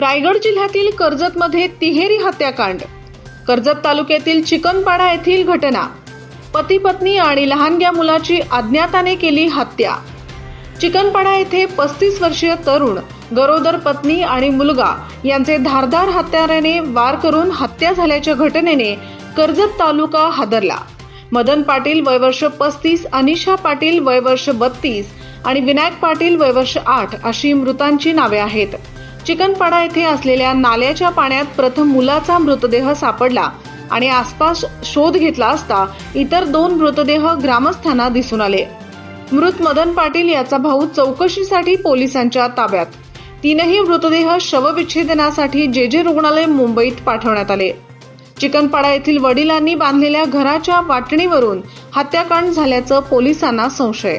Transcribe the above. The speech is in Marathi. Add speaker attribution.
Speaker 1: रायगड जिल्ह्यातील कर्जतमध्ये तिहेरी हत्याकांड. कर्जत तालुक्यातील चिकनपाडा येथील घटना. पती पत्नी आणि लहानग्या मुलाची अज्ञाताने केली हत्या. चिकनपाडा येथे पस्तीस वर्षीय तरुण गरोदर पत्नी आणि मुलगा यांचे धारदार हत्याराने वार करून हत्या झाल्याच्या घटनेने कर्जत तालुका हादरला. मदन पाटील वयवर्ष पस्तीस अनिशा पाटील वयवर्ष बत्तीस आणि विनायक पाटील वयवर्ष आठ अशी मृतांची नावे आहेत. चिकनपाडा येथे असलेल्या नाल्याच्या पाण्यात प्रथम मुलाचा मृतदेह सापडला आणि आसपास शोध घेतला असता इतर दोन मृतदेह ग्रामस्थांना दिसून आले. मृत मदन पाटील याचा भाऊ चौकशीसाठी पोलिसांच्या ताब्यात. तीनही मृतदेह शवविच्छेदनासाठी जे जे रुग्णालय मुंबईत पाठवण्यात आले. चिकनपाडा येथील वडिलांनी बांधलेल्या घराच्या वाटणीवरून हत्याकांड झाल्याचं पोलिसांना संशय